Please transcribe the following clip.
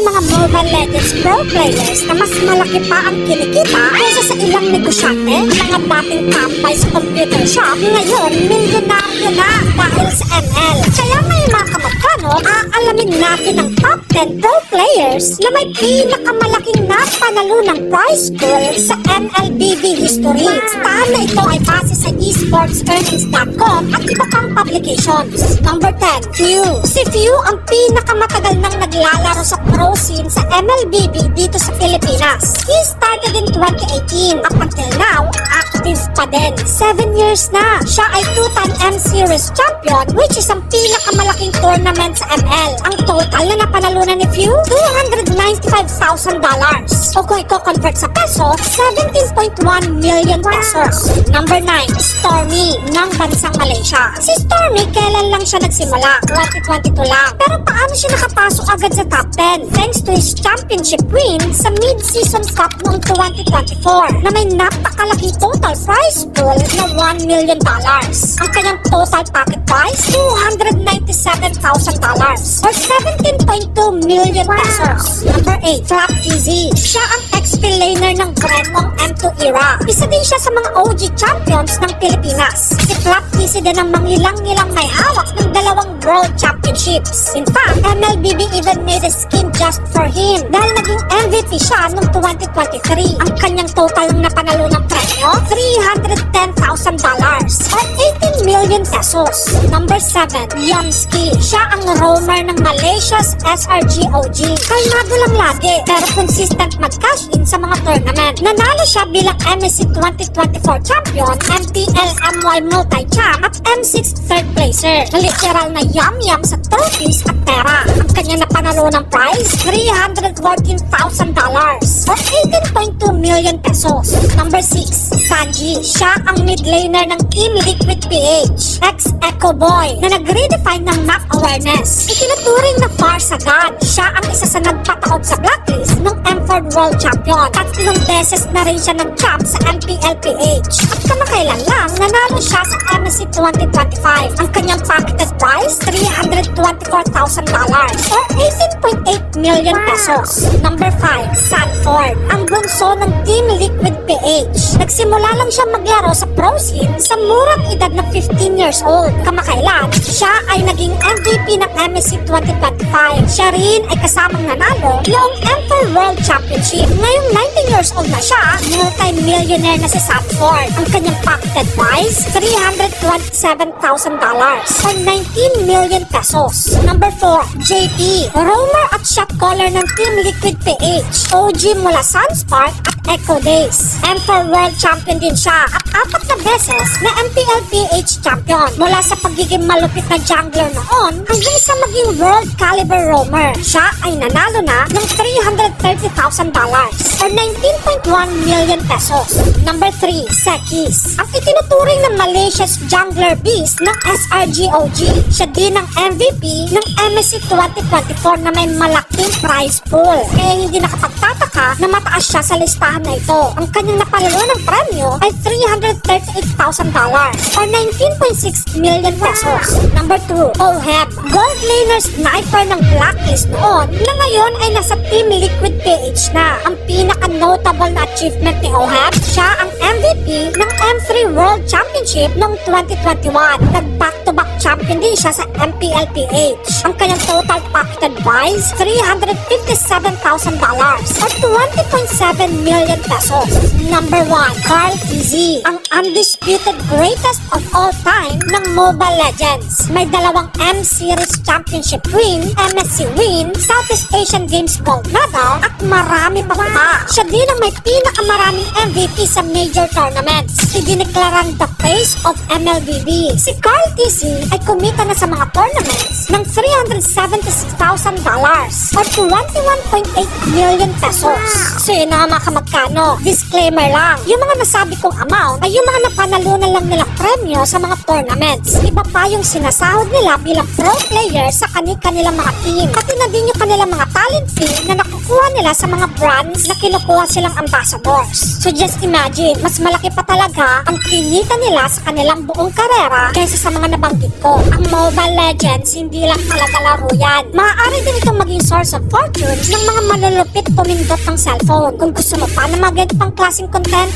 may mga Mobile Legends Pro players na mas malaki pa ang kinikita kaysa sa ilang negosyante, mga dating tambay sa computer shop, ngayon milyonaryo na dahil sa ML. Kaya may mga kamagkano, aalamin natin ang top 10 pro players na may pinakamalaking napanalo ng prize pool sa MLBB history. Staan na ito ay base sa esportsearnings.com at iba pang publications. Number 10, Few. Si Few ang pinakamatagal nang naglalaro sa pro scene sa MLBB dito sa Pilipinas. He started in 2018. Up until now, active pa din. 7 years na. Siya ay two-time M Series champion which is ang pinakamalaking tournament sa ML. Ang total na napanalunan ni Few, $295,000. O kung i-convert sa peso, 17.1 million pesos. Number 9, Stormy ng bansang Malaysia. Si Stormy, kailan lang siya nagsimula? 2022 lang. Pero paano siya nakapasok agad sa top 10? Thanks to his championship win sa mid-season cup noong 2024 na may napakalaking total prize pool na $1 million. Ang kanyang total pocket prize, $297,000 or 17.2 million pesos. Number 8, Flap TZ. Siya ang XP laner ng Brentong M2 era. Isa din siya sa mga OG champions ng Pilipinas. Si TZ din ang mangilang-ngilang may hawak ng dalawang World Championships. In fact, MLBB even made a skin just for him dahil naging MVP siya noong 2023. Ang kanyang total na panalo ng premyo, million pesos. Number 7, Yamski. Siya ang roamer ng Malaysia's SRGOG. Kalmado lang lagi, pero consistent mag-cash in sa mga tournament. Nanalo siya bilang MSC 2024 champion, MPL MY multi-champ at M6 third placer. Na literal na yum-yum sa trophies at pera. Ang kanya napanalo ng prize, $314,000 or 18.2 million pesos. Number 6, Sanji. Siya ang mid laner ng Team Liquid PH, ex-Echo Boy, na nag-redefine ng map awareness. Itinuturing na far sa God. Siya ang isa sa nagpataob sa blacklist ng M4 World Champion. Tatlong beses na rin siya nag-champ sa MPL PH. At kamakailan lang, nanalo siya sa 2025. Ang kanyang pocketed prize, $324,000 or 18.8 million pesos. Number 5, Sanford. Ang bunso ng PH. Nagsimula lang siya maglaro sa pro scene sa murang edad na 15 years old. Kamakailan, siya ay naging MVP ng MSC 2025. Siya rin ay kasamang nanalo noong Emperor World Championship. Ngayong 19 years old na siya, multi-millionaire na si Sanford. Ang kanyang pocketed prize, $327,000 or 19 million pesos. Number 4, JP. Roamer at shot caller ng Team Liquid PH. OG mula Sunspark Echo Days. Emperor World Champion din siya at apat na beses na MPL PH Champion. Mula sa pagiging malupit na jungler noon hanggang sa maging World Caliber Roamer. Siya ay nanalo na ng $330,000 or 19.1 million pesos. Number 3, Sekis. Ang itinuturing ng Malaysia's jungler beast ng SRGOG. Siya din ang MVP ng MSC 2024 na may malaking prize pool. Kaya hindi nakapagtataka na mataas siya sa listahan na ito. Ang kanyang napalalo ng premyo ay $338,000 or 19.6 million pesos. Number 2, OHEB. Gold laner sniper ng Blacklist noon na ngayon ay nasa Team Liquid PH na. Ang pinaka-notable na achievement ni OHEB, siya ang MVP ng M3 World Championship noong 2021. Nag-back-to-back champion din siya sa MPL PH. Ang kanyang total pocketed prize, $357,000 or 20.7 million pesos. Number 1, Carl TZ, ang undisputed greatest of all time ng Mobile Legends. May dalawang M Series Championship win, MSC win, Southeast Asian Games gold medal, at marami pa pa. Siya din ang may pinakamaraming MVP sa major tournaments. Idineklarang the face of MLBB. Si Carl TZ ay kumita na sa mga tournaments ng $376,000 or 21.8 million pesos. So yun na nga mga kamagkano. Disclaimer lang, yung mga nasabi kong amount ay yung mga napanalunan lang nila premyo sa mga tournaments. Iba pa yung sinasahod nila bilang pro player sa kani-kanilang mga team. Pati na din yung kanilang mga talent fee na nakukuha nila sa mga brands na kinukuha silang ambassadors. So just imagine, mas malaki pa talaga ang kinita nila sa kanilang buong karera kaysa sa mga nabanggit ko. Ang Mobile Legends, hindi lang talaga laro yan. Maaari din itong maging source of fortune ng mga malulupit tumindot ng cellphone. Kung gusto mo pa na mag pang klaseng content,